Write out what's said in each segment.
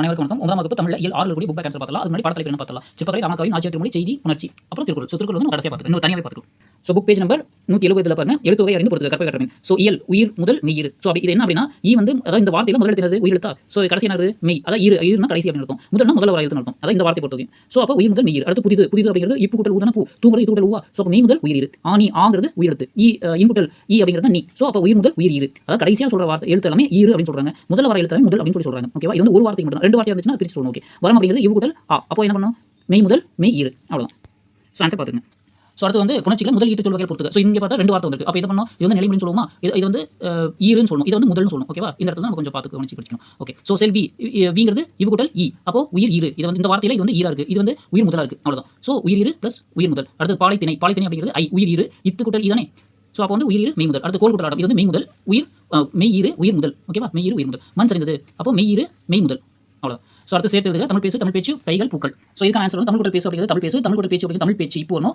அனைவருக்கும் வணக்கம். ஒன்பதாம் வகுப்பு தமிழ் இயல் ஆறு கூடிய புக் கேன்சர் பார்த்தலாம் அது முன்னாடி படத்தில் என்ன பார்த்தலாம் சிப்பக்கரை ராமக்காவின் ஆட்சி மொழி செய்தி உணர்ச்சி. அப்புறம் திருக்குறள். ஸோ திருக்குறள் வந்து கடைசியாக பார்த்து இன்னும் தனியாகவே பார்த்துக்கலாம். ஸோ புக் பேஜ் நம்பர் நூற்றி எழுபதில் பாருங்க. எழுத்துவகை அறிந்து பொறுத்து கற்பை கட்டமின் ஸோ இயல் உயிர் முதல் மெய்யிரு. ஸோ அப்படி இது என்ன அப்படின்னா ஈ வந்து அதாவது இந்த வார்த்தையில் முதல் எழுத்தினது உயிர் எழுத்தா? ஸோ கடைசி என்னது? மெய். அதாவது இரு ஈர்னா கடைசி அப்படின்னு இருக்கும் முதல்னா முதல் வர எழுத்து நடக்கும் அதான் இந்த வார்த்தை பொறுத்தவரைக்கும் ஸோ அப்போ உயிர் முதல் மெய்யிரு. அடுத்து புதிது புதிது அப்படிங்கிறது இப்பு கூட்டல் ஊதன பூ. தூங்குறது கூட்டல் ஊவா ஸோ மெய் முதல் உயிர் இரு. ஆணி ஆங்கிறது உயிர் எழுத்து. ஈ இன்புட்டல் ஈ அப்படிங்கிறது நீ. ஸோ அப்போ உயிர் முதல் உயிர் இரு. அதாவது கடைசியாக சொல்கிற வார்த்தை எழுத்து எல்லாமே ஈரு அப்படின்னு சொல்கிறாங்க முதல்ல வர எழுத்து முதல் அப்படின்னு சொல்லி சொல்கிறாங்க ஓகேவா? இது வந்து ஒரு வார்த்தை மட்டும் ரெண்டு வார்த்தை இருந்துச்சுன்னா பிரிச்சு சொல்லணும் ஓகே வரம் அப்படிங்கிறது இவு கூட்டல் ஆ. அப்போ என்ன பண்ணணும்? மெய் முதல் மெய் இரு. அவ்வளோதான் ஸோ ஆன்சர் பார்த்துங்க ஸோ அடுத்து வந்து புணர்ச்சியில் முதல் ஈட்டு சொல்வகையில் பொறுத்து. ஸோ இங்கே பார்த்தா ரெண்டு வார்த்தை வந்துருக்கு. அப்போ இது பண்ணோம். இது வந்து நிலைமொழின்னு சொல்லுவோமா? இது இது வந்து ஈருன்னு சொல்லணும் இது வந்து முதல்னு சொல்லணும் ஓகேவா இந்த இடத்துல நம்ம கொஞ்சம் பார்த்து கவனிச்சு படிக்கணும் ஓகே ஸோ செல்வி விங்கிறது இவ் கூட்டல் இ. அப்போ உயிர் ஈரு இது வந்து இந்த வார்த்தையில் இது வந்து ஈரா இருக்குது இது வந்து உயிர் முதலா இருக்குது அவ்வளோதான் ஸோ உயிர் ஈரு ப்ளஸ் உயிர் முதல். அடுத்து பாலைத்திணை பாலைத்திணை அப்படிங்கிறது ஐ. உயிர் ஈரு இத்து கூட்டல் இதனை ஸோ அப்போ வந்து உயிர் மெய் முதல். அடுத்து கோல் கூட்டல் ஆட்டம். இது வந்து மெய் முதல் உயிர் மெய் ஈரு உயிர் முதல். ஓகேவா மெய் ஈரு உயிர் முதல். மண் சரிந்தது. அப்போ மெய் ஈரு மெய் முதல். அவ்வளோ ஸோ அடுத்து சேர்த்து எழுதுக தமிழ் பேசு தமிழ் பேச்சு கைகள் பூக்கள். ஸோ இதுக்கான ஆன்சர் வந்து தமிழ் கூட்டல் பேசு அப்படிங்கிறது தமிழ் பேசு தமிழ் கூட்டல் பேச்சு அப்படிங்கிறது தமிழ் பேச்சு. இப்போ ஒன்றும்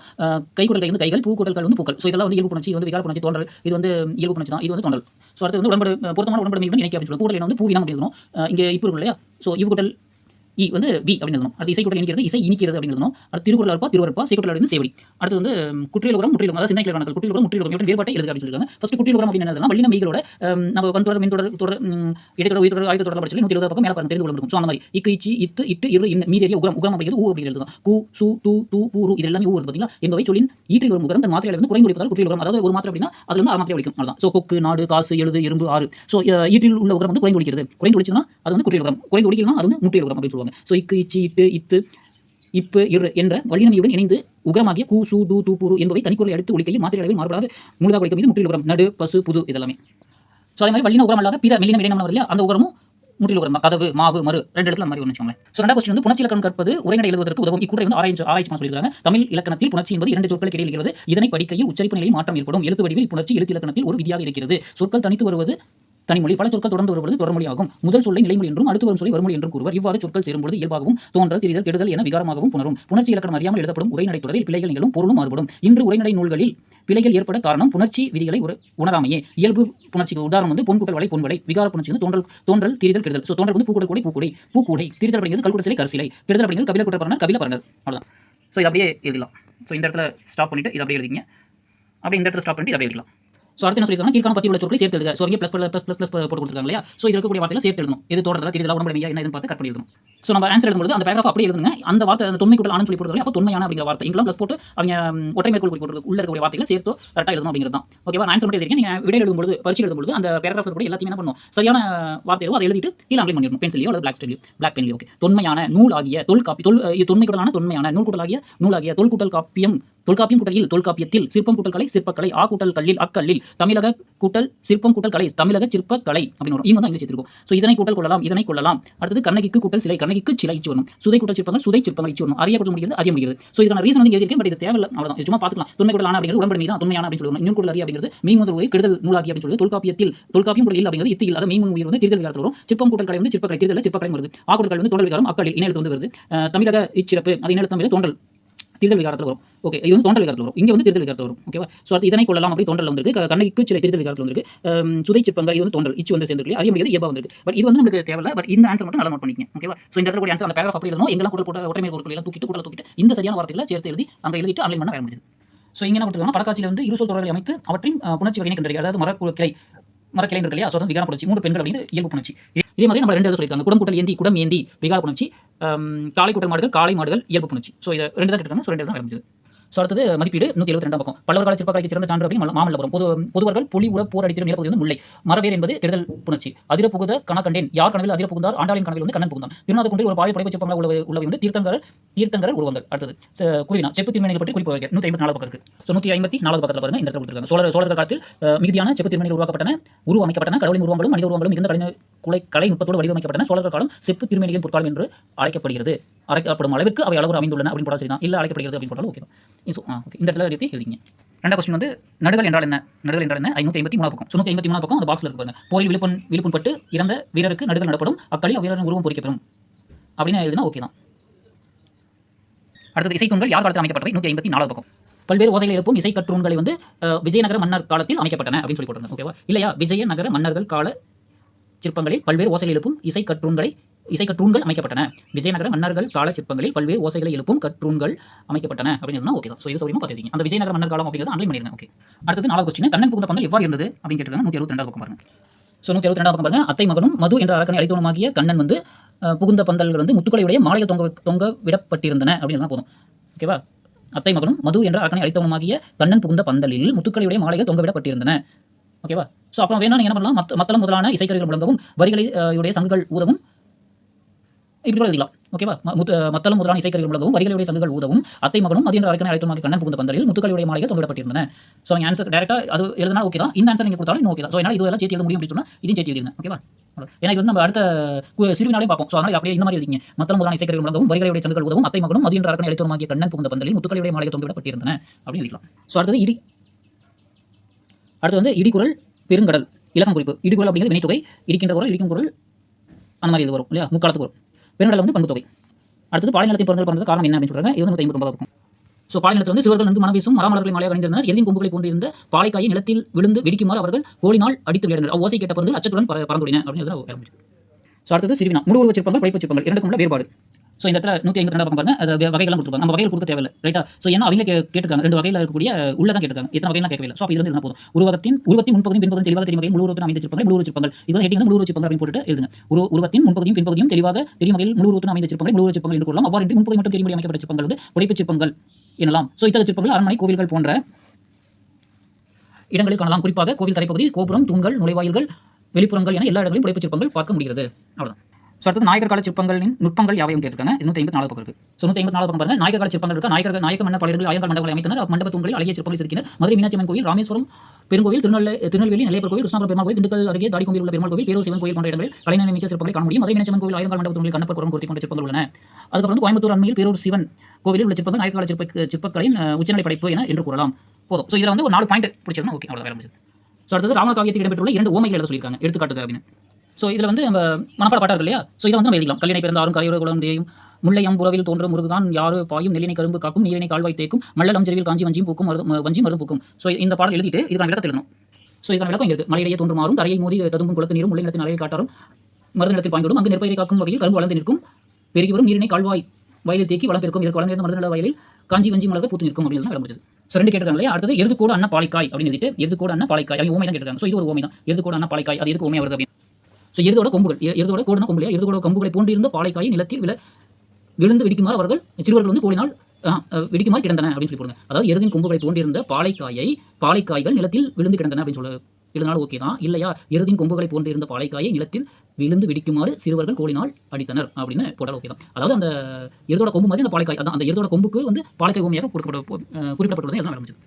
கை கூட்டல் கை வந்து கைகள் பூ கூட்டல் வந்து பூக்கள். ஸோ இதெல்லாம் வந்து இயல்பு புணர்ச்சி இது வந்து விகார புணர்ச்சி தோன்றல் இது வந்து இயல்பு புணர்ச்சி தான் இது வந்து தோன்றல் ஸோ அடுத்து வந்து உடம்பு பொருத்தமான உடம்பு மீது இணைக்க அப்படின்னு சொல்லுவோம் கூட்டல் வந்து பூவினம் அப்படி இருக்கணும் இங்கே இப்போ இருக்கும் இல்லையா? ஸோ இவு இ வந்து வி அப்படின்னு எழுதணும். அடுத்து இசை கூட்டல் இணைக்கிறது இசை இனிக்கிறது அப்படின்னு எழுதணும். அடுத்து திருக்குறள் இருப்பா திருவருப்பா சேக்குட்டல் அப்படின்னு சேவடி. அடுத்து வந்து ம், குற்றியலுகரம் முற்றிலும் அதாவது சின்ன கணக்கு குற்றியலுகரம் முற்றிலும் வேறுபாட்டை எழுதுக அப்படின்னு சொல்லியிருக்காங்க. ஃபர்ஸ்ட் குற்றியலுகரம் அப்படின்னு என்னதுன்னா வள்ளின மெய்களோட நம்ம கண்தொடர் மின்தொடர் தொடர் ம், இடைத்தொடர் உயிர்த்தொடர் ஆயுத தொடர் படிச்சு நூற்றி இருபது பக்கம் மேலே பாருங்க. தெரிந்து கொள்ள முடியும். ஸோ அந்த மாதிரி. இக்கு இச்சி இத்து இட்டு இரு இன்ன மீதி உகரம். உகரம் அப்படிங்கிறது ஊ அப்படிங்கிறது தான் கு சு து து பூரு இது எல்லாமே ஊ பார்த்தீங்களா என்பவை சொல்லின் ஈட்டில் வரும் உகரம் இந்த மாத்திரை வந்து குறைந்து ஒழிப்பதால் குற்றியல் உகரம் அதாவது ஒரு மாத்திரை அப்படின்னா அது வந்து அரை மாத்திரை ஒழிக்கும். அவ்வளவுதான். ஸோ கொக்கு நாடு காசு எழுது எறும்பு ஆறு. ஸோ ஈட்டில் உள்ள உகரம் வந்து குறைந்து ஒழிக்கிறது. குறைந்து ஒழிச்சுன்னா அது வந்து குற்றியல் உகரம் குறைந்து ஒழிக்கலனா அது வந்து முற்றியல் உகரம் அப்படின்னு சொல்லுவாங்க. சொல்லுவாங்க ஸோ இக்கு இச்சி இட்டு இத்து இப்பு இரு என்ற வழிநமையுடன் இணைந்து உகரமாகிய கூ சு டு து புரு என்பவை தனிக்குறை அடுத்து ஒழிக்கையில் மாத்திரை அளவில் மாறுபடாத முழுதாக ஒழிக்கும் இது முற்றில் உரம் நடு பசு புது இதெல்லாமே. ஸோ அதே மாதிரி வல்லின உரம் அல்லாத பிற மெல்லின இடைநம் இல்லையா அந்த உரமும் முற்றில் உரம் கதவு மாவு மறு ரெண்டு இடத்துல அந்த மாதிரி ஒன்று வச்சுக்கோங்களேன். ஸோ ரெண்டாவது கொஸ்டின் வந்து புணர்ச்சி இலக்கணம் கற்பது உரைநடை எழுதுவதற்கு உதவும். இக்கூட வந்து ஆராய்ச்சி ஆராய்ச்சி சொல்லியிருக்காங்க. தமிழ் இலக்கணத்தில் புணர்ச்சி என்பது இரண்டு சொற்களுக்கு இடையில் இருக்கிறது. இதனை படிக்கையில் உச்சரிப்பு நிலையில் மாற்றம் ஏற்படும். எழுத்து வடிவில் புணர்ச்சி எழுத்து இலக்கணத்தில் ஒரு விதியாக இருக்கிறது. சொற்கள் தனித்து வருவது தனிமொழி பல சொற்கள் தொடர்ந்து வருவது தொடர்மொழி ஆகும் முதல் சொல்லை நிலைமொழி என்றும் அடுத்து வரும் சொல்லை வருமொழி என்றும் கூறுவர். இவ்வாறு சொற்கள் சேரும்போது இயல்பாகவும் தோன்றல் திரிதல் கெடுதல் என விகாரமாகவும் புணரும். புணர்ச்சி இலக்கணம் அறியாமல் எழுதப்படும் உரைநடை தொடரில் பிழைகள் நிகழும் பொருளும் மாறுபடும். இன்று உரைநடை நூல்களில் பிழைகள் ஏற்பட காரணம் புணர்ச்சி விதிகளை உணராமையே. இயல்பு புணர்ச்சிக்கு உதாரணம் வந்து பொன் கூட்டல் வலை பொன் வலை விகார புணர்ச்சி வந்து தோன்றல் தோன்றல் திரிதல் கெடுதல். ஸோ தோன்றல் வந்து பூக்கூட கூடை பூக்கூடை பூக்கூடை. திரிதல் அப்படிங்கிறது கல்குட சிலை கெடுதல் அப்படிங்கிறது கபில கூட்ட கபில பரணர். அவ்வளோதான் ஸோ இது அப்படியே எழுதலாம் ஸோ இந்த இடத்துல ஸ்டாப் பண்ணிட்டு இது அப்படியே எழுதிங்க அப்படியே இந்த இடத்துல ஸ்டாப் பண்ணிட்டு இதை அப்படியே எழுதலாம் ஸோ அடுத்து என்ன சொல்லியிருக்காங்க கீழ்கான பத்தி உள்ள சொற்களை சேர்த்து எழுதுக. ஸோ இங்கே ப்ளஸ் ப்ளஸ் ப்ளஸ் ப்ளஸ் போட்டு கொடுத்துருக்காங்க இல்லையா? ஸோ இது இருக்கக்கூடிய வார்த்தையில சேர்த்து எழுதணும். இது தோன்றதா தெரியுதா உடம்பு என்ன இதுன்னு பார்த்து கட் பண்ணி எழுதணும் ஸோ நம்ம ஆன்சர் எழுதும்போது அந்த பேராஃப் அப்படியே எழுதுங்க. அந்த வார்த்தை அந்த தொன்மை கூட்டல் ஆனு சொல்லி போடுறது அப்போ தொன்மையான அப்படிங்கிற வார்த்தை. இங்கெல்லாம் ப்ளஸ் போட்டு அவங்க ஒற்றை மேற்கோள் குறி போட்டு உள்ள இருக்கக்கூடிய வார்த்தைகளை சேர்த்து கரெக்டாக எழுதணும் அப்படிங்கிறது தான். ஓகேவா ஆன்சர் மட்டும் எழுதிருக்கேன். நீங்கள் விடை எழுதும்போது பரிசு எழுதும்போது அந்த பேராஃப் கூட எல்லாத்தையும் என்ன பண்ணும்? சரியான வார்த்தையோ அதை எழுதிட்டு கீழே அப்ளை பண்ணிடணும். பென்சிலையோ அல்லது பிளாக் ஸ்டெல்லையோ பிளாக் பென்லையோ ஓகே தொன்மையான நூல் ஆகிய தொல் காப்பி தொல் தொன்மை கூடலான தொன்மையான நூல் கூட்டலாகிய நூலாகிய தொல் கூட்டல் காப்பியம் தொல்காப்பியம் கூட்டலில் தொல்காப்பியத்தில் சிற்பம் கூட்டல் கலை சிற்பக்கலை ஆ கூட்டல் கல்லில் அக்கல்லில். தமிழக கூட்டல் சிற்பம் கூட்டல் கலை தமிழக சிற்பக்கலை அப்படின்னு வரும். இவங்க தான் இங்கிலீஷ் எடுத்துருக்கும் ஸோ இதனை கூட்டல் கொள்ளலாம் இதனை கொள்ளலாம். அடுத்தது கண்ணகிக்கு கூட்டல் சிலை கண்ணகிக்கு சிலை இச்சு வரும் சுதை கூட்டல் சிற்பங்கள் சுதை சிற்பங்கள் இச்சு வரும் அறிய கூட்டல் முடிகிறது அறிய முடிகிறது. ஸோ இதுக்கான ரீசன் வந்து எழுதியிருக்கேன் பட் இது தேவையில்லை. அவ்வளோதான் சும்மா பார்த்துக்கலாம். தொன்மை கூட்டல் ஆன அப்படிங்கிறது உடம்படி தான். தொன்மையான அப்படின்னு சொல்லணும் இன்னும் கூட அறிய அப்படிங்கிறது மீன் முதல் உயிர் கெடுதல் நூலாகி அப்படின்னு சொல்லி தொல்காப்பியத்தில் தொல்காப்பியம் கூட இல்லை அப்படிங்கிறது இத்தி இல்லாத மீன் உயிர் வந்து திருதல் விகாரத்தில் வரும். சிற்பம் கூட்டல் கடை வந்து சிற்பக்கலை திருதல் சிற்பக்கலை வருது. ஆ கடை வந்து தொடர் விகாரம் அக்கலில் இணையெழுத்து வந்து வருது. தமிழக இச்சிறப்பு அது இணையெழுத்து தோன்றல் திருதல் விகாரத்தில் வரும். ஓகே இது வந்து தோன்றல் விகாரத்தில் வரும். இங்கே வந்து திருதல் விகாரத்தில் வரும். ஓகேவா ஸோ அது இதனை கொள்ளலாம் அப்படி தோன்றல் வந்திருக்கு. க- சில திருதல் விகாரத்தில் வந்திருக்கு. சுதை சிற்பங்கள் இது வந்து தோன்றல். இச்சு வந்து சேர்ந்துருக்கு அறிய முடியாது இயல்பா வந்திருக்கு. பட் இது வந்து நம்மளுக்கு தேவையில்ல. பட் இந்த ஆன்சர் மட்டும் நல்லா நோட் பண்ணிக்கங்க. ஓகேவா ஸோ இந்த இடத்துல ஆன்சர் அந்த பேராஃப் அப்படி எழுதணும். எங்கெல்லாம் கூட போட்ட ஒற்றை மேல் தூக்கிட்டு கூட தூக்கிட்டு இந்த சரியான வார்த்தைகளை சேர்த்து எழுதி அங்கே எழுதிட்டு ஆன்லைன் பண்ண வேற முடியுது. ஸோ இங்கே என்ன கொடுத்துருக்காங்க படக்காட்சியில் வந்து இருசொல் தொடர்களை அமைத்து அவற்றின் புணர்ச்சி வகையினை கண்டறிய அதாவது மரக்குழு கிளை மரக்கிளை இருக்கு இல்லையா? ஸோ விகார புணர்ச்சி மூணு பெண்கள் அப்படின்னு இயல்பு புணர்ச்சி. இதே மாதிரி நம்ம ரெண்டு சொல்லியிருக்காங்க. குடம் கூட்டல் ஏந்தி குடம் ஏந்தி விகார புணர்ச்சி காலை கூட்டல் மாடுகள் காலை மாடுகள் இயல்பு புணர்ச்சி. ஸோ இதை ரெண்டு தான் கேட்டிருக்காங்க. ஸோ ரெண்டு தான் வரைஞ்சது ஸோ அடுத்தது மதிப்பீடு நூற்றி எழுபத்தி ரெண்டாம் பக்கம். பல்லவர் கால சிற்பக்கலைக்கு சிறந்த சான்று அப்படின்னு மாமல்லபுரம். பொது பொதுவர்கள் புலி உர போர் அடித்திரும் நிலப்பகுதி வந்து முல்லை. மரவேர் என்பது கெடுதல் புணர்ச்சி. அதிர புகுத கணக்கண்டேன். யார் கனவில் அதிர புகுந்தார்? ஆண்டாளின் கனவில் வந்து கண்ணன் புகுந்தான். திருநாத கொண்டு ஒரு பாய படைப்பு சிற்பங்கள் உள்ள உள்ளவை வந்து தீர்த்தங்கர் தீர்த்தங்கர் உருவங்கள். அடுத்தது குருவினா செப்பு திருமணிகள் பற்றி குறிப்பு வைக்க. நூற்றி ஐம்பத்தி நாலு பக்கம் இருக்கு. ஸோ நூற்றி ஐம்பத்தி நாலாவது பக்கத்தில் பாருங்க இந்த இடத்துல கொடுத்துருக்காங்க. சோழர் சோழர் காலத்தில் மிகுதியான செப்பு திருமணிகள் உருவாக்கப்பட்டன உருவமைக்கப்பட்டன கடவுளின் உருவங்களும் மனித உருவங்களும் மிகுந்த கலை குலை கலை நுட்பத்தோடு வடிவமைக்கப்பட்டன. சோழர் காலம் செப்பு திருமணிகள் பொற்காலம் என்று அழைக்கப்படுகிறது. அழைக்கப்படும் அளவிற்கு அவை அளவு அமைந்துள்ளன அப்படின்னு போட்டால் சரிதான். இல்லை அழைக்கப்படுகிறது அப்படின்னு போட்டாலும் ஓகே தான். ஓகே இந்த இடத்துல எழுதி எழுதிங்க. ரெண்டாவது கொஸ்டின் வந்து நடுகள் என்றால் என்ன? நடுகள் என்றால் என்ன? ஐநூற்றி ஐம்பத்தி மூணு பக்கம். நூற்றி ஐம்பத்தி மூணு பக்கம் அந்த பாக்ஸில் இருக்கு போரில் விழுப்புண் விழுப்புண் பட்டு இறந்த வீரருக்கு நடுகள் நடப்படும். அக்களில் வீரரின் உருவம் பொறிக்கப்படும். அப்படின்னு எழுதினா ஓகே தான். அடுத்தது இசைத்தூண்கள் யார் காலத்தில் அமைக்கப்பட்டவை? நூற்றி ஐம்பத்தி நாலாவது பக்கம். பல்வேறு ஓசைகளை எழுப்பும் இசை கற்றூன்களை வந்து விஜயநகர மன்னர் காலத்தில் அமைக்கப்பட்டன அப்படின்னு சொல்லி போட்டிருந்தாங்க ஓகேவா? இல்லையா? விஜயநகர மன்னர்கள் கால சிற்பங்களில் பல்வேறு ஓசைகள் எழுப்பும் இசை கற்றூன்களை இசைக்கற்றூன்கள் அமைக்கப்பட்டன. விஜயநகர மன்னர்கள் கால சிற்பங்களில் பல்வேறு ஓசைகளை எழுப்பும் கற்றூன்கள் அமைக்கப்பட்டன அப்படின்னு ஓகே தான் ஸோ இது சௌரியமாக பார்த்துருக்கீங்க அந்த விஜயநகர மன்னர் காலம் அப்படிங்கிறது ஆன்லைன் பண்ணிருங்க. ஓகே. அடுத்தது நாலாவது கொஸ்டின் கண்ணன் புகுந்த பந்தல் எவ்வாறு இருந்தது? அப்படின்னு கேட்டிருக்காங்க. நூற்றி அறுபத்தி ரெண்டாவது பக்கம் பாருங்க. ஸோ நூற்றி அறுபத்தி ரெண்டாவது பக்கம் பாருங்க. அத்தை மகனும் மது என்ற அரக்கனை அழைத்தவனுமாகிய கண்ணன் வந்து புகுந்த பந்தல்கள் வந்து முத்துக்களையுடைய மாலையில் தொங்க தொங்க விடப்பட்டிருந்தன அப்படின்னு தான் போதும். ஓகேவா அத்தை மகனும் மது என்ற அரக்கனை அழைத்தவனுமாகிய கண்ணன் புகுந்த பந்தலில் முத்துக்களையுடைய மாலைகள் தொங்கவிடப்பட்டிருந்தன ஓகேவா ஸோ அப்புறம் வேணா நீங்கள் என்ன பண்ணலாம்? மத்த மத்தளம் முதலான இசைக்கருவிகள் முழங்கவும் வரிகளை உடைய சங்குகள் ஊதவும் இப்படி கூட எழுதிக்கலாம். ஓகேவா ம- மத்தளம் முதலான இசைக்கருவிகள் உள்ளதும் வரிகளுடைய சங்குகள் ஊதவும் அத்தை மகனும் மதிய அரக்கனை அழைத்தமாக கண்ணன் புகுந்த பந்தலில் முத்துக்களுடைய மாலைகள் தொங்கவிடப்பட்டிருந்தன ஸோ அவங்க ஆன்சர் டேரெக்டாக அது எழுதினா ஓகே தான். இந்த ஆன்சர் நீங்கள் கொடுத்தாலும் இன்னும் ஓகே தான். ஸோ என்னால் இதெல்லாம் சேர்த்து எழுத முடியும் அப்படின்னு சொன்னால் இதையும் சேர்த்து எழுதிருங்க. ஓகேவா ஏன்னா இது வந்து நம்ம அடுத்த கு- சிறுவினாலே பார்ப்போம். ஸோ அதனால் அப்படியே இந்த மாதிரி எழுதிங்க. மத்தளம் முதலான இசைக்கருவிகள் உள்ளதும் வரிகளுடைய சங்குகள் ஊதவும் அத்தை மகனும் மதிய அரக்கனை அழைத்தவனுமாகிய கண்ணன் புகுந்த பந்தலில் முத்துக்களுடைய மாலைகள் தொங்கவிடப்பட்டிருந்தன அப்படின்னு எழுதிக்கலாம். ஸோ அடுத்தது இடி. அடுத்து வந்து இடிக்குறள் பெருங்கடல் இலக்கம் குறிப்பு இடிக்குரல் அப்படிங்கிறது வினைத்தொகை இடிக்கின்ற குரல் இடிக்கும் குரல் அந்த மாதிரி இது வரும் இல்லையா? முக்காலத்துக்கு வரும் பெருங்கடல் வந்து பண்பு தொகை அடுத்தது பாலைநிலத்தின் பிறந்தது பிறந்தது காரணம் என்ன அப்படின்னு சொல்றாங்க? இது வந்து ஐம்பத்தி இருக்கும் ஸோ பாலைநிலத்தில் வந்து சிவர்கள் நன்கு மனம் வீசும் மரமலர்களை மலையாக அணிந்திருந்தனர். எதிரின் கொம்புகளை போன்றிருந்த பாலைக்காயை நிலத்தில் விழுந்து வெடிக்குமாறு அவர்கள் கோலினால் அடித்து விளையாடினர். ஓசை கேட்ட பிறந்து அச்சத்துடன் பற பறந்துடின அப்படின்னு வேற ஸோ அடுத்தது சிறுவினா. முழு உருவ சிற்பங்கள் படைப்பு சிற்பங்கள். இரண்டுக்கும் உள்ள வேறுபாடு. ஸோ இந்த இடத்துல நூற்றி ஐம்பத்தி ரெண்டு பக்கம் பாருங்க. அது வ- வகைகள்லாம் கொடுத்துருப்பாங்க. நம்ம வகைகள் கொடுக்க தேவையில்லை ரைட்டா ஸோ ஏன்னா அவங்க கே கேட்டிருக்காங்க? ரெண்டு வகையில் இருக்கக்கூடிய உள்ள தான் கேட்டிருக்காங்க. எத்தனை வகையெல்லாம் கேட்கவில்லை ஸோ அப்போ இது வந்து போதும். உருவத்தின் உருவத்தின் முன்பகுதியும் பின்பகுதியும் தெளிவாக தெரியும் வகையில் முழு உருவத்தின் அமைந்திருப்பாங்க முழு உருவச்சிருப்பாங்க இது வந்து ஹெட்டிங் முழு உருவ அப்படின்னு போட்டு எழுதுங்க. ஒரு உருவத்தின் முன்பகுதியும் பின்பகுதியும் தெளிவாக தெரியும் வகையில் முழு உருவத்தின் அமைந்திருப்பாங்க முழு உருவச்சிருப்பாங்க என்று கூறலாம் அவ்வாறு முன்பகுதி மட்டும் தெரியும் அமைக்கப்பட்ட சிற்பங்கள் வந்து உடைப்பு சிற்பங்கள் எனலாம். ஸோ இத்தகைய சிற்பங்கள் அரண்மனை கோவில்கள் போன்ற இடங்களில் காணலாம். குறிப்பாக கோவில் தரைப்பகுதி கோபுரம் தூண்கள் நுழைவாயில்கள் வெளிப்புறங்கள் என எல்லா இடங்களையும் உடைப்பு சிற்பங்கள் பார்க்க முடிகிறது. அவ்வளோதான் ஸோ அடுத்தது நாயகர் கால சிற்பங்களின் நுட்பங்கள் யாவையும் கேட்டிருக்காங்க? இது நூற்றி ஐம்பத்தி நாலு பக்கம் இருக்கு. ஸோ நூற்றி ஐம்பத்தி நாலு பக்கம் பாருங்க. நாயகர் கால சிற்பங்கள் இருக்கா? நாயகர் நாயக்க மன்ன பலர்கள் ஆயிரம் மண்டபங்களை அமைத்தனர். மண்டப தூண்களில் அழகிய சிற்பங்கள் இருக்கிற மதுரை மீனாட்சி அம்மன் கோயில் ராமேஸ்வரம் பெருங்கோவில் திருநெல்லை திருநெல்வேலி நிலையப்பர் கோயில் கிருஷ்ணாபுரம் பெருமாள் கோயில் திண்டுக்கல் அருகே தாடிக்கொம்பில் உள்ள பெருமாள் கோயில் பேரூர் சிவன் கோயில் போன்ற இடங்களில் கலைநயம் மிக்க சிற்பங்களை காண முடியும். மதுரை மீனாட்சி அம்மன் கோயில் ஆயிரங்கால் மண்டப தூண்களில் கண்ணப்பர் குரம் கொடுத்தி போன்ற சிற்பங்கள் உள்ளன. அதுக்கப்புறம் வந்து கோயம்புத்தூர் அண்மையில் பேரூர் சிவன் கோவிலில் உள்ள சிற்பங்கள் நாயகர் கால சிற்ப சிற்பங்களின் உச்சநிலை படைப்பு என என்று கூறலாம். போதும். ஸோ இதில் வந்து ஒரு நாலு பாயிண்ட் பிடிச்சிருந்தா ஓகே அவ்வளோ வேலை முடிஞ்சது. ஸோ அடுத்தது ராமகாவியத்தில் இடம்பெற்றுள்ள இரண்டு ஓமைகள் எழுத சொல்லியிருக்காங்க. எடுத்துக்காட்டுக அப்படின்னு. ஸோ இதில் வந்து நம்ம மனப்பாட பாட்டா இருக்கு இல்லையா ஸோ இதை வந்து நம்ம எழுதிக்கலாம். கல்லினை பிறந்தாரும் கரையோட குளம் தேயும். முல்லை அம்புறவில் தோன்றும் முருகான் யாரு பாயும் நெல்லினை கரும்பு காக்கும். நீரினை கால்வாய் தேக்கும் மல்லலம் செருவில் காஞ்சி வஞ்சியும் பூக்கும். மருது வஞ்சி மருந்து பூக்கும். ஸோ இந்த பாடல் எழுதிட்டு இதுக்கான விளக்கத்தை எழுதணும். ஸோ இதுக்கான விளக்கம் இருக்குது இருக்கு. மலையிலேயே தோன்றும் மாறும் கரையை மோதி ததும்பும் குளத்து நீரும் முல்லை நிலத்தின் அலையை காட்டாரும். மருந்து நிலத்தில் பாய்ந்துவிடும் அங்கு நெற்பயிரை காக்கும் வகையில் கரும்பு வளர்ந்து நிற்கும். பெருகி வரும் நீரினை கால்வாய் வயலில் தேக்கி வளம் பெருக்கும். இதற்கு வளர்ந்து மருந்து நில வயலில் காஞ்சி வஞ்சி மிளகு பூத்து நிற்கும் அப்படின்னு தான் விளம்புறது ஸோ ரெண்டு கேட்டிருக்காங்க இல்லையா? அடுத்தது கூட அண்ணா பாலிக்காய் அப்படின்னு எழுதிட்டு எது கூட அண்ணா பாலிக்காய் அவங்க ஓமை தான் கேட்டிருக்காங்க. ஸோ இது ஒரு ஓமை தான் கூட அண்ணா பாலிக்காய் அது எதுக்கு ஓமை வருது அப்படின்னு ஸோ எருதோட கொம்புகள் எருதோட கோடுனா கொம்பு இல்லையா எருதோட கொம்புகளை போன்றிருந்த பாலைக்காய் நிலத்தில் விழ விழுந்து வெடிக்குமாறு அவர்கள் சிறுவர்கள் வந்து கோலினால் அஹ், வெடிக்குமாறு கிடந்தன அப்படின்னு சொல்லி போடுங்க. அதாவது எருதின் கொம்புகளை போன்றிருந்த பாலைக்காயை பாலைக்காய்கள் நிலத்தில் விழுந்து கிடந்தன அப்படின்னு சொல்ல இருந்தாலும் ஓகே தான். இல்லையா? எருதின் கொம்புகளை போன்றிருந்த பாலைக்காயை நிலத்தில் விழுந்து வெடிக்குமாறு சிறுவர்கள் கோலினால் அடித்தனர் அப்படின்னு போட்டால் ஓகே தான். அதாவது அந்த எருதோட கொம்பு மாதிரி அந்த பாலைக்காய் அதான் அந்த எருதோட கொம்புக்கு வந்து பாலைக்காய் பூமியாக கொடுக்கப்பட அஹ், குறிப்பிடப்பட்டுள்ளது எல்லாம் ஆரம்பிச்சது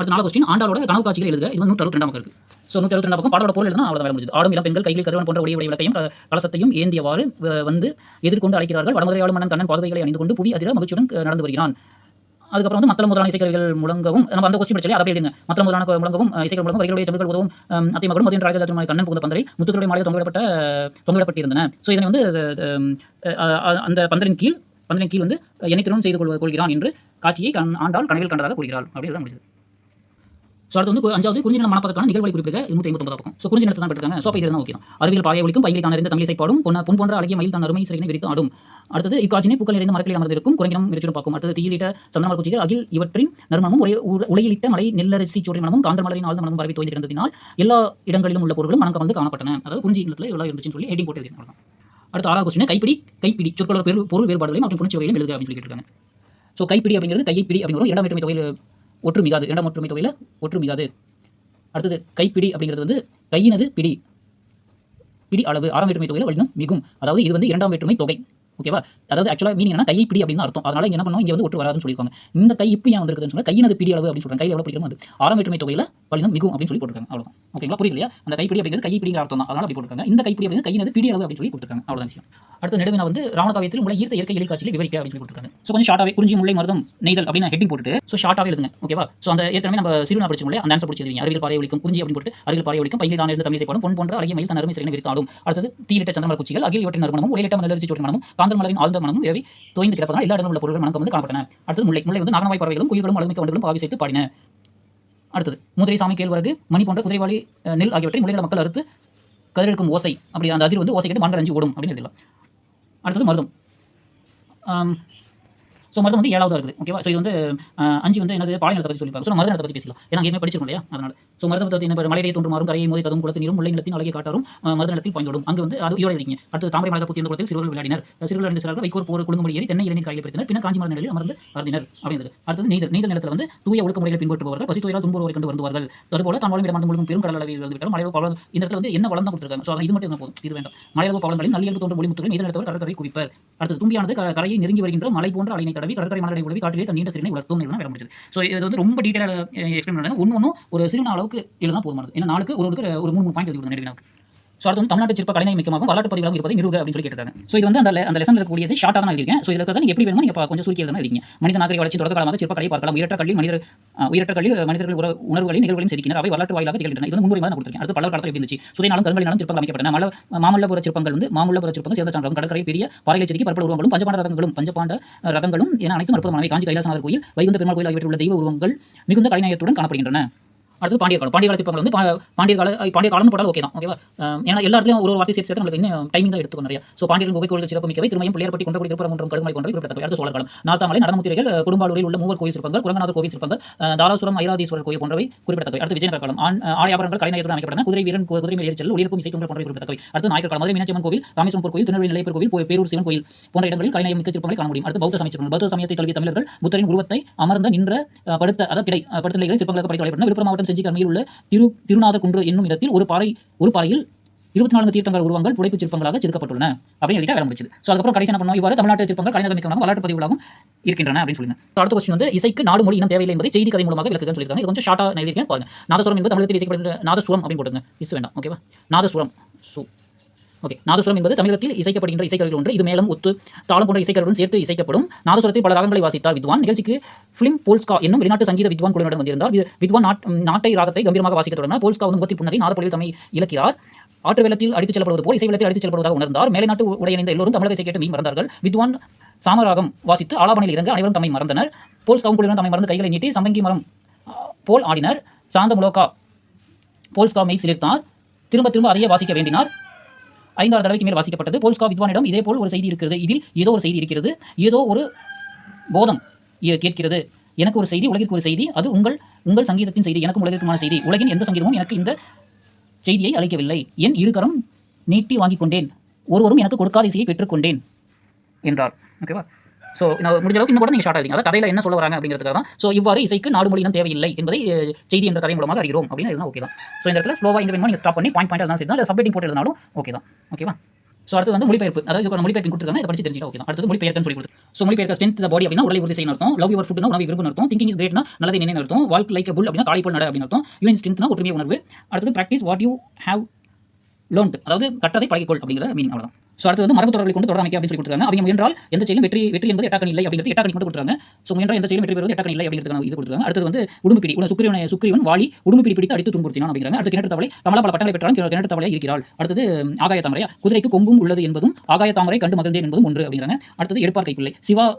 அடுத்த நாலு கொஸ்டின் ஆண்டாளோட கனவு காட்சிகள் எழுதுக. இது நூற்றி அறுபத்தி ரெண்டாம் பக்கம் இருக்கு. ஸோ நூற்றி அறுபத்தி ரெண்டாம் பக்கம் பாடோட பொருள் எழுதுனா அவ்வளோ வேலை முடிஞ்சது. ஆடும் இளம் பெண்கள் கையில் கருவன் போன்ற உடைய விளக்கையும் கலசத்தையும் ஏந்தியவாறு வந்து எதிர்கொண்டு அழைக்கிறார்கள். வடமதுரை ஆளும் மன்னன் கண்ணன் பாதுகைகளை அணிந்து கொண்டு புவி அதிர மகிழ்ச்சியுடன் நடந்து வருகிறான். அதுக்கப்புறம் வந்து மத்தள முதலான இசைக்கருவிகள் முழங்கவும் நம்ம அந்த கொஸ்டின் படிச்சாலே அதை எழுதுங்க மத்தள முதலான முழங்கவும் அஹ், இசைக்கருவி முழங்கவும் வரிகளுடைய செம்புகள் உதவும் அத்தை மகளும் மதியம் ராஜதாத்திரமான கண்ணன் புகுந்த பந்தரை முத்துக்களுடைய மாலை தொங்கவிடப்பட்ட தொங்கவிடப்பட்டிருந்தன. ஸோ இதனை வந்து அந்த பந்தரின் கீழ் பந்தரின் கீழ் வந்து என்னை திருமணம் செய்து கொள்கிறான் என்று காட்சியை கண் ஆண்டாள் கனவில் கண்டதாக கூறுகிறாள். அப்படி தான் ஸோ அடுத்து வந்து அஞ்சாவது குறிஞ்சி நிலம் மனப்பதற்கான நிகழ்வழி குறிப்பிடுக. நூற்றி ஐம்பத்தி ஐம்பத்தொன்பது பக்கம். ஸோ குறிஞ்சி நிலத்தை தான் பெற்றிருக்காங்க ஸோ அப்போ தான் ஓகே தான் அறிவியல் பாயை ஒழிக்கும் பையிலை தான் அறிந்த தமிழை பாடும் பொன்ன பொன் போன்ற அழகிய மயில் தான் அருமை சிறையினை விரித்து ஆடும். அடுத்தது இக்காட்சினை பூக்கள் நிறைந்த மரங்களில் அமர்ந்திருக்கும் குறைங்கினம் விரிச்சிடும் பார்க்கும். அடுத்தது தீயிலிட்ட சந்தனமர குச்சிகள் அகில் இவற்றின் நறுமணமும் ஒரே உலகிலிட்ட மலை நெல்லரிசி சோற்றின் மனமும் காந்த மலரின் ஆழ்ந்த மனமும் பரவி தோய்ந்து கிடந்ததினால் எல்லா இடங்களிலும் உள்ள பொருட்களும் மனம் வந்து காணப்பட்டன. அதாவது குறிஞ்சி நிலத்தில் எல்லாம் இருந்துச்சுன்னு சொல்லி ஹெட்டிங் போட்டு எழுதிருக்காங்க அடுத்த ஆறாவது கொஸ்டின் கைப்பிடி கைப்பிடி சொற்களோட பொருள் வேறுபாடுகளையும் மற்றும் புணர்ச்சி வகையிலும் எழுதுக அப்படின்னு சொல்லி கேட்டிருக்காங்க ஸோ கைப்பிடி அப்படிங்கிறது கைப்பிடி அப்படிங்கிறது இரண்டாம் வேற்றுமை தொகையில் ஒற்று மிகாது இரண்டாம் ஒற்றுமை தொகையில் ஒற்று மிகாது அடுத்தது கைப்பிடி அப்படிங்கிறது வந்து கையினது பிடி. பிடி அளவு. ஆறாம் வேற்றுமை தொகையில் வலினும் மிகும். அதாவது இது வந்து இரண்டாம் வேற்றுமை தொகை. ஓகேவா அதாவது ஆக்சுவலாக மீனிங் என்ன கையை பிடி அப்படின்னு அர்த்தம். அதனால என்ன பண்ணுவோம் இங்கே வந்து ஒட்டு வராதுன்னு சொல்லியிருக்காங்க. இந்த கை இப்போ ஏன் வந்திருக்குதுன்னு சொன்னால் கையினது பிடி அளவு அப்படின்னு சொல்றாங்க. கை எவ்வளோ பிடிக்கும் அது. ஆறாம் தொகையில் வலினும் மிகும் அப்படின்னு சொல்லி போட்டுருக்காங்க. அவ்வளோதான் ஓகேங்களா புரியலையா அந்த கைப்பிடி அப்படிங்கிறது கை பிடிங்கிற அர்த்தம் தான். அதனால அப்படி போட்டுருக்காங்க. இந்த கைப்பிடி அப்படிங்கிறது கையினது பிடி அளவு அப்படின்னு சொல்லி கொடுத்துருக்காங்க அவ்வளோதான் விஷயம். அடுத்த நெடுவினா வந்து ராமகாவியத்தில் உள்ள ஈர்த்த இயற்கை எழில் விவரிக்க அப்படின்னு சொல்லி கொடுத்துருக்காங்க ஸோ கொஞ்சம் ஷார்ட்டாகவே குறிஞ்சி முல்லை மருதம் நெய்தல் அப்படின்னு ஹெட்டிங் போட்டுட்டு ஸோ ஷார்ட்டாகவே எழுதுங்க. ஓகேவா ஸோ அந்த ஏற்கனவே நம்ம சிறுவனா படிச்சோம் இல்லையா? அந்த ஆன்சர் படிச்சு எழுதுவீங்க. அறிவியல் பாறை ஒழிக்கும் குறிஞ்சி அப்படின்னு போட்டு அறிவியல் பாறை ஒழிக்கும் பையில் தான் இருந்த தமிழ் செய்யப்படும் பொன் போன்ற அழகிய மயில் தன் அருமை சிறையினை விரித்தாடும். அடுத்தது தீரிட்ட சந்திரமல குச்சிகள் அகில் இவற்றின் நறுமணமும் உலகிட்ட மலர்ச்சி சோற்றின் மனமும் காந்தல் மலரின் ஆழ்ந்த மனமும் ஏவி தோய்ந்து கிடப்பதால் எல்லா இடங்களும் உள்ள பொருள்கள் மனம் வந்து காணப்பட்டன. அடுத்தது முல்லை முல்லை வந்து நாகனவாய் பறவைகளும் குயில்களும் அழகுமிக்க வண்டுகளும் பாவி சேர்த்து பாடின. அடுத்தது முதிரை சாமி கேழ்வரகு மணி போன்ற குதிரைவாளி நெல் ஆகியவற்றை முல்லைநில மக்கள் அறுத்து கதிரெடுக்கும் ஓசை. அப்படி அந்த அதிர் வந்து ஓசை கேட்டு மண்டல் அஞ்சு ஓடும் அப்படின்னு எழுதலாம் அடுத்தது மருதம். ஸோ மருந்து வந்து ஏழாவது இருக்குது. ஓகேவா ஸோ இது வந்து அஞ்சு வந்து என்னது? பாலை நிலத்தை பற்றி சொல்லிப்பாங்க ஸோ மருந்து பற்றி பேசலாம் ஏன்னா அங்கேயுமே படிச்சிருக்கோம் இல்லையா? அதனால். ஸோ மருந்து பற்றி என்ன மலையை தோன்றும் மாறும் கரையை மோதி ததும் குளத்து நீரும் முல்லை நிலத்தின் அழகிய காட்டாரும் மருந்து நிலத்தில் பாய்ந்தோடும். அங்கே வந்து அது இதோட இருக்கீங்க. அடுத்து தாமரை மலர் புத்திய குளத்தில் சிறுவர்கள் விளையாடினர். சிறுவர்கள் அடைந்த சிறார்கள் வைக்கோர் போர் குழுங்குமடி ஏறி தென்னை இளைஞர் காயில் பிடித்தனர் பின்னர் காஞ்சி மர நிலையில் அமர்ந்து அருந்தினர் அப்படின்றது. அடுத்து நெய்தல் நெய்தல் நிலத்தில் வந்து தூய ஒழுக்க முறைகளை பின்பற்றுபவர்கள் பசி துயரால் துன்புறவரை கண்டு வருவார்கள் அதுபோல தான் வாழும் இடமான முழுவதும் பெரும் கடல் அளவில் வந்து மலையோ மலையளவு பவளம் இந்த இடத்துல வந்து என்ன வளம் தான் கொடுத்துருக்காங்க? ஸோ இது மட்டும் போதும். இது வேண்டாம். மலையளவு பவளங்களின் நல்லியல்பு மொழி முத்துகள் நெய்தல் நிலத்தவர் கடற்கரை குவிப்பர். அடுத்து தும்பியானது கரையை நெருங்கி வருகின்ற மலை போன்ற அலைனை தடவி கடற்கரை மலரை உழவி காட்டிலே தன் நீண்ட சிறுனை வளர்த்தும் இதெல்லாம் வேற முடிச்சது ஸோ இது வந்து ரொம்ப டீட்டெயிலாக எக்ஸ்பிளைன் பண்ணுறாங்க ஒன்று ஒன்றும் ஒரு சிறுன அளவுக்கு எழுதலாம் போதுமானது. ஏன்னா நாளுக்கு ஒரு ஒரு மூணு மூணு பாயிண்ட் எழுதி நடுவினாவுக்கு ஸோ அடுத்து வந்து தமிழ்நாட்டு சிற்ப கலைஞர் மிக்கமாகவும் வரலாற்று பதிவுகளாக இருப்பதை நிறுவ அப்படின்னு சொல்லி கேட்டிருக்காங்க. ஸோ இது வந்து அந்த அந்த லெசன் இருக்கக்கூடியது ஷார்ட்டாக தான் எழுதிருக்கேன் ஸோ இதில் நீங்கள் எப்படி வேணுமோ நீங்கள் கொஞ்சம் சுருக்கி எழுதணும் எழுதிங்க மனித நாகரிக வளர்ச்சி தொடக்க காலமாக சிற்ப கலையை பார்க்கலாம். உயரற்ற கல்வி மனிதர் அஹ், உயரற்ற கல்வி மனிதர்கள் உற- உணர்வுகளையும் நிகழ்வுகளையும் செதுக்கினர் அவை வரலாற்று வாயிலாக திகழ்கின்றன. இது வந்து முன்னுரிமை தான் கொடுத்துருக்கேன். அடுத்து பல்லவர் காலத்தில் எப்படி இருந்துச்சு? சுதைனாலும் கருங்கலினாலும் சிற்பங்கள் அமைக்கப்பட்டன. மல மாமல்லபுர சிற்பங்கள் வந்து மாமல்லபுர சிற்பங்கள் சேர்ந்த சான்றம் கடற்கரை பெரிய பாறைகளை செதுக்கி பற்பல உருவங்களும் பஞ்சபாண்ட ரதங்களும் பஞ்சபாண்ட ரதங்களும் என அனைத்தும் அற்புதமானவை. காஞ்சி கைலாசநாதர் கோயில் வைகுந்த பெருமாள் கோயில் ஆகியவற்றில் உள்ள தெய்வ உருவங்கள் மிகுந்த கலைநயத்துடன் காணப்படுகின்றன. அடுத்து பாண்டியர் காலம். பாண்டிய காலத்து சிற்பங்கள் வந்து பா- பாண்டியர் கால பாண்டிய காலம்னு போட்டாலும் ஓகே தான். ஓகேவா ஏன்னா எல்லா இடத்துலையும் ஒரு ஒரு வார்த்தை சேர்த்து நம்மளுக்கு இன்னும் டைமிங் தான் எடுத்துக்கும் நிறைய. ஸோ பாண்டியர் குகை கோயில் சிறப்பு மிக்கவை. திருமயம் பிள்ளையர்பட்டி கொண்டபடி திருப்பரங்குன்றம் கடுமலை கொண்டு குறிப்பிடத்தக்க அடுத்து சோழர் காலம். நார்த்தாமலை நடமுத்திரைகள் அஹ் குடும்பாலூரில் உள்ள மூவர் கோயில் சிற்பங்கள் குரங்கநாதர் கோவில் சிற்பங்கள் தாராசுரம் ஐராதீஸ்வரர் கோயில் போன்றவை குறிப்பிடத்தக்கவை. அடுத்து விஜயநகர காலம். ஆண் ஆடையாபரங்கள் கலைநயத்துடன் அமைக்கப்பட்டன. குதிரை வீரன் குதிரை மேல் ஏறிச்சல் ஒளியிருக்கும் இசைத்தூங்கள் போன்றவை குறிப்பிடத்தக்கவை. அடுத்து நாயக்கர் காலம். மதுரை மீனாட்சியம்மன் கோவில் ராமேஸ்வரம் கோயில் திருநெல்வேலி நிலையப்பர் கோவில் பேரூர் சிவன் கோயில் போன்ற இடங்களில் கலைநயம் மிக்க சிற்பங்களை காண முடியும். அடுத்து பௌத்த சமய பௌத்த சமயத்தை தழுவிய தமிழர்கள் புத்தரின் உருவத்தை அமர்ந்த நின்ற படுத்த அதாவது கிடை படுத்த நிலைகளில் சிற்பங்களுக்கு படைத்து விழுப்புரம் மாவட்டம் செஞ்சி கண்மையில் உள்ள திரு திருநாத குன்று என்னும் இடத்தில் ஒரு பாறை ஒரு பாறையில் இருபத்தி நான்கு தீர்த்தங்கள் உருவங்கள் புடைப்பு சிற்பங்களாக செதுக்கப்பட்டுள்ளன. அப்படின்னு எழுதிட்டு வேலை முடிச்சது ஸோ அதுக்கப்புறம் கடைசி என்ன பண்ணுவோம் இவ்வாறு தமிழ்நாட்டு சிற்பங்கள் கலைஞர் மிக்கமாக வரலாற்று பதிவுகளாகவும் இருக்கின்றன அப்படின்னு சொல்லுங்க. அடுத்த கொஸ்டின் வந்து இசைக்கு நாடு மொழி இனம் தேவையில்லை என்பதை செய்தி கதை மூலமாக விளக்குகள் சொல்லியிருக்காங்க. இது கொஞ்சம் ஷார்ட்டாக எழுதியிருக்கேன் பாருங்க. நாதஸ்வரம் என்பது தமிழகத்தில் இசைக்கப்படுகிற நாதஸ்வரம் அப்படின்னு போட்டுங்க இஸ் வேண்டாம் ஓகேவா நாதஸ்வரம் சு. ஓகே நாதஸ்வரம் என்பது தமிழகத்தில் இசைக்கப்படுகின்ற இசைக்கருவிகள் ஒன்று. இது மேலும் ஒத்து தாளம் போன்ற இசைக்கருவுடன் சேர்த்து இசைக்கப்படும். நாதஸ்வரத்தில் பல ராகங்களை வாசித்தார் வித்வான். நிகழ்ச்சிக்கு ஃபிலிம் போல்ஸ்கா என்னும் வெளிநாட்டு சங்கீத வித்வான் குழுவினருடன் வந்திருந்தார். வித்வான் நாட்டை ராகத்தை கம்பீரமாக வாசிக்க தொடங்கினார். போல்ஸ்கா வந்து முகத்தில் புன்னகை நாதப்பொழிவில் தம்மை இலக்கிறார் ஆற்று வெள்ளத்தில் அடித்துச் செல்லப்படுவது போல் இசை வெள்ளத்தில் அடித்துச் செல்லப்படுவதாக உணர்ந்தார். மேலை நாட்டு உடைய எல்லோரும் தமிழக இசை கேட்டு மீ மறந்தார்கள். வித்வான் சாமராகம் வாசித்து ஆலாபனையில் இருந்து அனைவரும் தம்மை மறந்தனர். போல்ஸ்காவும் குழுவினர் தம்மை மறந்து கைகளை நீட்டி சம்பங்கி மரம் போல் ஆடினர். சாந்த முலோகா போல்ஸ்கா மெய் சிலிர்த்தார். திரும்ப திரும்ப அதையே வாசிக்க வேண்டினார். ஐந்தாறு தடவைக்கு மேல் வாசிக்கப்பட்டது. போல்ஸ்கா வித்வானிடம் இதே போல் ஒரு செய்தி இருக்கிறது. இதில் ஏதோ ஒரு செய்தி இருக்கிறது. ஏதோ ஒரு போதம் கேட்கிறது. எனக்கு ஒரு செய்தி உலகிற்கு ஒரு செய்தி. அது உங்கள் உங்கள் சங்கீதத்தின் செய்தி எனக்கும் உலகிற்குமான செய்தி. உலகின் எந்த சங்கீதமும் எனக்கு இந்த செய்தியை அளிக்கவில்லை. என் இருகரம் நீட்டி வாங்கிக் கொண்டேன் ஒருவரும் எனக்கு கொடுக்காத இசையை பெற்றுக்கொண்டேன் என்றார். ஓகேவா? ஸோ நான் முடிஞ்ச அளவுக்கு இன்னும் கூட நீங்கள் ஷார்ட் ஆகிங்க அதாவது கதையில் என்ன சொல்ல வராங்க அப்படிங்கிறதுக்காக தான். ஸோ இவ்வாறு இசைக்கு நாடு மொழியினம் தேவையில்லை என்பதை செய்தி என்ற கதை மூலமாக அறிகிறோம். அப்படின்னு எழுதினா ஓகே தான். ஸோ இந்த இடத்துல ஸ்லோவாக இந்த வேணுமா நீங்கள் ஸ்டாப் பண்ணி பாயிண்ட் பாயிண்ட் தான் சரி தான் சப்மிட்டிங் போட்டு எழுதினாலும் ஓகே தான். ஓகேவா ஸோ அடுத்து வந்து மொழிபெயர்ப்பு. அதாவது இதுக்கு மொழிபெயர்ப்பு கொடுத்துருக்காங்க இதை படிச்சு தெரிஞ்சுக்கலாம் ஓகே தான். அடுத்து மொழிபெயர்ப்புன்னு சொல்லி கொடுத்து. ஸோ மொழிபெயர்க்க ஸ்ட்ரென்த் பாடி அப்படின்னா உடலை உறுதி செய்யணும் அர்த்தம். லவ் யுவர் ஃபுட்னா உணவு விருப்பம் அர்த்தம். திங்கிங் இஸ் கிரேட்னா நல்லது நினைவு அர்த்தம். வாழ்க்கை லைக் புல் அப்படின்னா காலை போல் நட அப்படின்னு அர்த்தம். யூனியன் ஸ்ட்ரென்த்னா ஒற்றுமை உணர்வு. அடுத்து practice what you have learnt அதாவது கட்டதை பழகிக்கொள் அப்படிங்கிற மீனிங் அவ்வளோதான் ஸோ அடுத்து வந்து மரபு தொடர்களை கொண்டு தொடர் அமைக்க அப்படின்னு சொல்லி கொடுத்துருக்காங்க. அவங்க முயன்றால் எந்த செயலும் வெற்றி வெற்றி என்பது எட்டாக்கணி இல்லை அப்படிங்கிறது எட்டாக்கணி கொண்டு கொடுத்துருக்காங்க. ஸோ முயன்றால் எந்த செயலும் வெற்றி பெறுவது எட்டாக்கணி இல்லை அப்படிங்கிறது இது கொடுத்துருக்காங்க. அடுத்து வந்து உடும்புப்பிடி உன சுக்ரீவனை சுக்ரீவன் வாளி உடும்புப்பிடி பிடித்து அடித்து துன்புறுத்தினான் அப்படிங்கிறாங்க. அடுத்து கிணற்று தவளை கமலாபல பட்டங்களை பெற்றாலும் கிண- கிணற்று தவளை இருக்கிறாள். அடுத்தது ஆகாய தாமரையா குதிரைக்கு கொம்பும் உள்ளது என்பதும் ஆகாய தாமரை கண்டு மகிழ்ந்தேன் என்பதும் ஒன்று அப்படிங்கிறாங்க. அடுத்தது எடுப்பார் கைப்பிள்ளை சிவா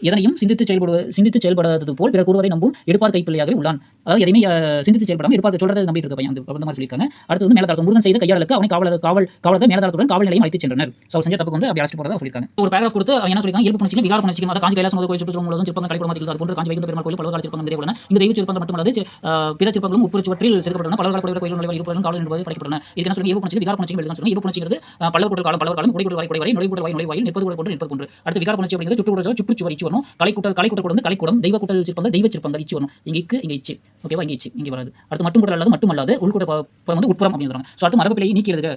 எதனையும் சிந்தித்து செயல்படுவ சிந்தித்து செயல்படாதது போல் பிறர் கூறுவதை நம்பும் எடுப்பார் கைப்பிள்ளையாகவே உள்ளான். அதாவது எதையுமே சிந்தித்து செயல்படாமல் எடுப்பார் சொல்றதை நம்பிட்டு இருக்க பையன். அந்த மாதிரி சொல்லியிருக்காங்க. அடுத்து வந்து மேலதாளம் முருகன் செய்த கையாளுக்கு அவனை காவலர் காவல் காவலர்கள் மேலதாளத்துடன் காவல் நிலையம் அழைத்து சென்றனர். ஸோ அவர் செஞ்ச தப்புக்கு வந்து அப்படி அழைச்சிட்டு போறதா சொல்லியிருக்காங்க. ஒரு பேராகிராஃப் கொடுத்து என்ன சொல்லியிருக்காங்க இயல்பு புணர்ச்சிக்கும் விகார புணர்ச்சிக்கும் அதாவது காஞ்சி கைலாசம் கோயில் சுற்றுச்சூழல் முழுவதும் சிற்பங்கள் கலைப்படம் மாதிரி அது போன்ற காஞ்சி வைகுந்த பெருமாள் கோயில் பலகால சிற்பங்கள் நிறைய உள்ளன இந்த தெய்வ சிற்பங்கள் மட்டுமல்லாது பிற சிற்பங்களும் உட்புறச்சுவற்றில் சேர்க்கப்பட்டன பலகால கோயில் கோயில் நுழைவாயில் இருப்பவர்களும் காவல் என்பது படைக்கப்பட்டன இதுக்கு என்ன சொல்லி இயல்பு புணர்ச்சிக்கு விகார புணர்ச்சிக்கும் எழுதலாம் சொல்லி இயல்பு புணர்ச்சிங்கிறது அஹ், பல்லவர் கூட்டல் காலம் பல்லவர் காலம் குடைக்கூடல் வாய் குடை வரை நுழைவுடல் வாய் நுழைவாயில் நிற்பது கூட கொண்டு நிற்பது போன்று. அடுத்து விகார புணர்ச்சி அப்படிங்கிறது சுற்றுச்சூழல் சுற்றுச்சுவர் இச்சு வரணும் கலை கூட்டல் கலை கூட்டல் வந்து கலைக்கூடம் தெய்வ கூட்டல் சிற்பங்கள் தெய்வ சிற்பங்கள் இச்சு வரும். இங்கே இக்கு இங்க இச்சு. ஓகேவா இங்கே இச்சு. இங்கே வராது. அடுத்து மட்டும் கூட்டல் அல்லாது மட்டும் அல்லாது உள்கூட வந்து உட்புறம் அப்படின்னு சொல்றாங்க. ஸோ அடுத்து மரபு பிழையை நீக்கி எழுதுக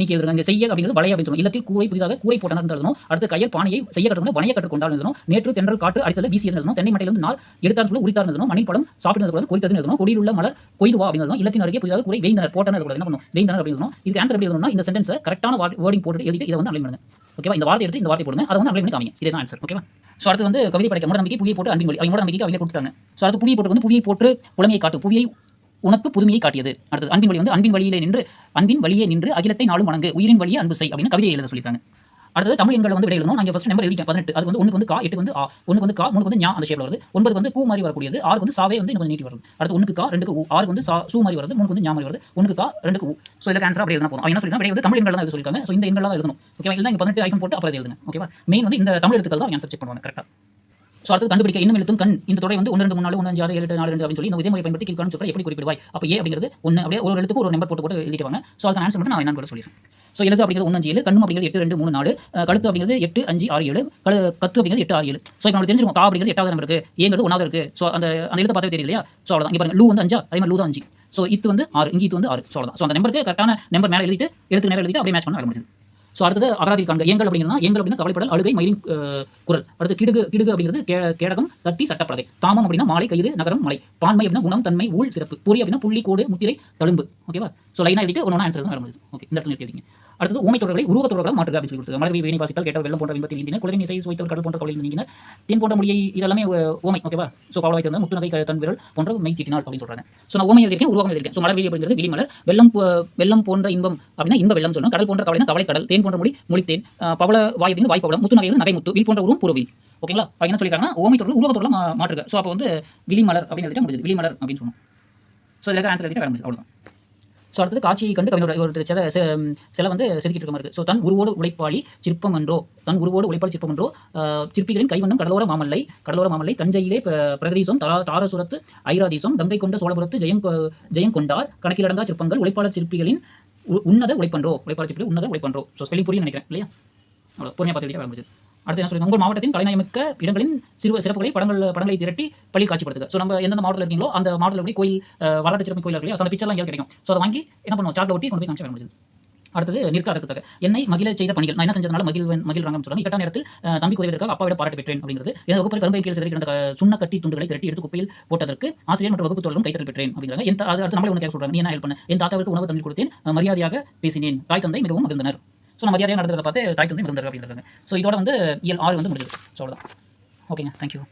நீக்கி எழுதுறாங்க இங்க செய்ய அப்படிங்கிறது வளைய அப்படின்னு சொல்லணும் இல்லத்தில் கூரை புதிதாக கூரை போட்டனர் எழுதணும் அடுத்து கையர் பானையை செய்ய கட்டணும் வனைய கற்றுக்கொண்டால் எழுதணும் நேற்று தென்றல் காற்று அடித்தது வீசி எழுதணும் தென்னை மட்டையிலிருந்து நாள் எடுத்தார் சொல்லி உரித்தார் எழுதணும் மணில் படம் சாப்பிட்டு வந்து குறித்தது எழுதணும் கொடியில் உள்ள மலர் கொய்துவா அப்படின்னு எழுதணும் இல்லத்தின் அருகே புதிதாக கூரை வேந்தனர் போட்டனர் கூட என்ன பண்ணும்? வேந்தனர் அப்படின்னு எழுதணும் இதுக்கு ஆன்சர் எப்படி எழுதணும்னா இந்த சென்டென்ஸ் கரெக்டான வேர்டிங் போட்டு எழுதிட்டு இதை வந்து அப்ளை பண்ணுங்க ஓகேவா? இந்த வார்த்தை எடுத்து இந்த வார்த்தை போடுங்க. அதை வந்து அப்ளை பண்ணி காமிங்க. இதுதான் ஆன்சர் ஓகேவா? ஸோ அடுத்து வந்து கவிதை படைக்க மூட நம்பிக்கை புவியை போட்டு அன்பின் வழி அவங்க மூட நம்பிக்கை அவங்க கொடுத்துட்டாங்க ஸோ அடுத்து புவியை போட்டு வந்து புவியை போட்டு புலமையை காட்டு. புவியை உனக்கு புதுமையை காட்டியது. அடுத்தது அன்பின் வழி வந்து அன்பின் வழியிலே நின்று அன்பின் வழியே நின்று அகிலத்தை நாளும் வணங்கு உயிரின் வழியே அன்பு செய் அப்படின்னு கவிதையை எழுத சொல்லியிருக்காங்க. அடுத்தது தமிழ் எண்கள் வந்து விடை எழுதணும் நான் ஃபஸ்ட் நம்பர் எழுதிட்டேன் பதினெட்டு. அது வந்து ஒன்று வந்து கா எட்டு வந்து ஆ ஒன்று வந்து கா மூணு வந்து ஞா அந்த ஷேப்ல வருது. ஒன்பது வந்து கூ மாதிரி வரக்கூடியது. ஆறு வந்து சாவே வந்து கொஞ்சம் நீட்டி வருது அடுத்து ஒன்றுக்கு கா ரெண்டுக்கு ஊ ஆறு வந்து சா சூ மாதிரி வருது. மூணு வந்து ஞா மாதிரி வருது. ஒன்றுக்கு கா ரெண்டுக்கு ஊ ஸோ இதில் ஆன்சர் அப்படி எழுதணும் போதும். என்ன சொல்லிருக்காங்க விடை வந்து தமிழ் எண்கள் தான் சொல்லியிருக்காங்க. ஸோ இந்த எண்கள் தான் எழுதணும். ஓகேவா இல்லை நீங்கள் பதினெட்டு ஐஃபோன் போட்டு அப்புறம் எழுதுங்க. ஓகேவா மெயின் வந்து இந்த தமிழ் எழுத்துக்கள் தான் ஆன்சர் செக் பண்ணுவாங்க கரெக்டாக ஸோ அடுத்து கண்டுபிடிக்க இன்னும் எழுத்தும் கண். இந்த தொடரை வந்து ஒன்று ரெண்டு மூணு நாலு ஒன்று அஞ்சு ஆறு ஏழு நாலு ரெண்டு அப்படின்னு சொல்லி இந்த இதே பயன்படுத்தி கீழ்காணும் சொல்ற எப்படி குறிப்பிடுவாய்? அப்போ ஏ அப்படிங்கிறது ஒன்று அப்படியே ஒரு எழுத்துக்கு ஒரு நம்பர் போட்டு போட்டு எழுதிடுவாங்க ஸோ அதுக்கு ஆன்சர் மட்டும் நான் என்னன்னு கூட சொல்லிடுறேன். ஸோ எழுது அப்படிங்கிறது ஒன்று அஞ்சு ஏழு கண்ணும் அப்படிங்கிறது எட்டு ரெண்டு மூணு நாலு கழுத்து அப்படிங்கிறது எட்டு அஞ்சு ஆறு ஏழு கழு கத்து அப்படிங்கிறது எட்டு ஆறு ஏழு. ஸோ இப்போ நமக்கு தெரிஞ்சிருக்கும் கா அப்படிங்கிறது எட்டாவது நம்பர் இருக்கு ஏங்கிறது ஒன்றாவது இருக்கு. ஸோ அந்த அந்த எழுத்து பார்த்தே தெரியுது இல்லையா? ஸோ அவ்வளோதான் இங்கே பாருங்க லூ வந்து அஞ்சா அதே மாதிரி லூ தான் அஞ்சு. ஸோ இது வந்து ஆறு இங்கே இது வந்து ஆறு. ஸோ அவ்வளோதான் ஸோ அந்த நம்பருக்கு கரெக்டான நம்பர் மேலே எழுதிட்டு எழுத்து நேரம் எழுதிட்டு அப்படியே மேட்ச் பண்ண வர ஸோ அடுத்தது அகராதி காண்க எங்கள் அப்படிங்கிறதா எங்கள் அப்படின்னா கவலைப்படல் அழுகை மயிலின் குரல். அடுத்து கிடுகு கிடுகு அப்படிங்கிறது கே கேடகம் தட்டி சட்டப்பலகை. தாமம் அப்படின்னா மாலை கயிறு நகரம் மலை. பான்மை அப்படின்னா குணம் தன்மை ஊழ் சிறப்பு. பொறி அப்படின்னா புள்ளி கோடு முத்திரை தழும்பு. ஓகேவா ஸோ லைனாக எழுதிட்டு ஒன்று ஆன்சர் தான் வர முடியுது ஓகே இந்த இடத்துல எழுதிங்க. அடுத்தது ஊமை தொடர்களை உருவ தொடர்களை மாற்றுக அப்படின்னு சொல்லி கொடுத்துருக்காங்க. மலர்வி வேணி வாசித்தால் கேட்டால் வெள்ளம் போன்ற விபத்தில் நீந்தின குழந்தை இசை சுவைத்தவர் கடல் போன்ற கவலையில் நீங்கின தேன் போன்ற மொழியை இதெல்லாமே அஹ், ஊமை ஓகேவா ஸோ பவள வைத்திருந்த முத்து நகை தன் விரல் போன்ற மெய் தீட்டினால் அப்படின்னு சொல்றாங்க. ஸோ நான் ஊமை எழுதியிருக்கேன் உருவகம் எழுதியிருக்கேன். ஸோ மலர்வி அப்படிங்கிறது விழிமலர் வெள்ளம் வெள்ளம் போன்ற இன்பம் அப்படின்னா இன்ப வெள்ளம் சொல்லணும் கடல் போன்ற கவலைனா கவலை கடல். தேன் போன்ற மொழி மொழித்தேன். பவள வாய் அப்படிங்கிறது வாய் பவளம். முத்து நகை நகை முத்து. வில் போன்ற உருவம் பூர்வவில் ஓகேங்களா என்ன சொல்லியிருக்காங்கன்னா ஓமை தொடர்ல உருவ தொடர்ல மாற்றுக. ஸோ அப்போ வந்து விழிமலர் அப்படின்னு எழுதிட்டு முடிஞ்சது. விழிமலர் அப்படின்னு சொல்லணும் ஸோ இதுக்கு ஆன்சர் எழுதிட்டு வர முடியுது அவ்வளோதான் ஸோ அடுத்தது காட்சியை கண்டு கவிஞர் ஒரு சில சில வந்து செதுக்கிட்டு இருக்க மாதிரி ஸோ தன் உருவோடு உழைப்பாளி சிற்பம் என்றோ தன் உருவோடு உழைப்பாளி சிற்பம் என்றோ சிற்பிகளின் கைவண்ணம் கடலோர மாமல்லை கடலோர மாமல்லை தஞ்சையிலே பிரகதீசம் தரா தாரசுரத்து ஐராதீசம் கங்கை கொண்ட சோழபுரத்து ஜெயம் ஜெயம் கொண்டார் கணக்கிலடங்கா சிற்பங்கள் உழைப்பாளர் சிற்பிகளின் உன்னத உழைப்பன்றோ உழைப்பாளர் சிற்பிகள் உன்னத உழைப்பன்றோ. ஸோ ஸ்பெல்லிங் புரியும் நினைக்கிறேன் இல்லையா? அவ்வளோ பொறுமையாக பார்த்துக்கிட்டே வர அடுத்து என்ன சொல்லுங்க உங்கள் மாவட்டத்தின் கலைநயமிக்க இடங்களின் சிறு சிறப்புகளை படங்கள் படங்களை திரட்டி பள்ளி காட்சிப்படுத்துக. ஸோ நம்ம எந்தெந்த மாவட்டத்தில் இருக்கீங்களோ அந்த மாவட்டத்தில் எப்படி கோயில் வரலாற்று சிறப்பு கோயில் இல்லையா ஸோ அந்த பிக்சர்லாம் எங்கே கிடைக்கும். ஸோ அதை வாங்கி என்ன பண்ணுவோம்? சார்ட்டில் ஒட்டி கொண்டு போய் காமிச்சு அடுத்தது நிற்க என்னை மகிழ செய்த பணிகள். நான் என்ன செஞ்சதுனால மகிழ் மகிழ்றாங்கன்னு சொல்லுவாங்க இக்கட்டான நேரத்தில் தம்பி உதவியதற்காக அப்பாவிட பாராட்டு பெற்றேன் அப்படிங்கிறது. எனது வகுப்பில் கரும்பை கீழ் சிதறி கிடந்த சுண்ண கட்டி துண்டுகளை திரட்டி எடுத்து குப்பையில் போட்டதற்கு ஆசிரியர் மற்றும் வகுப்பு தோழரும் கைத்தல் பெற்றேன் அப்படிங்கிறாங்க. என் அது அடுத்து நம்மளே உனக்கு சொல்றாங்க. நீ என்ன ஹெல்ப் பண்ண? என் தாத்தாவுக்கு உணவு தண்ணி கொடுத்தேன். மரியாதையாக பேசினேன். தாய் தந்தை மிகவும் மகிழ்ந்தனர். ஸோ நம்ம மரியாதையாக நடந்ததை பார்த்து தாய் தந்தை மகிழ்ந்தனர் அப்படிங்கிறாங்க ஸோ இதோட வந்து இயல் ஆறு வந்து முடிஞ்சது. ஸோ அவ்வளோதான் ஓகேங்க தேங்க்யூ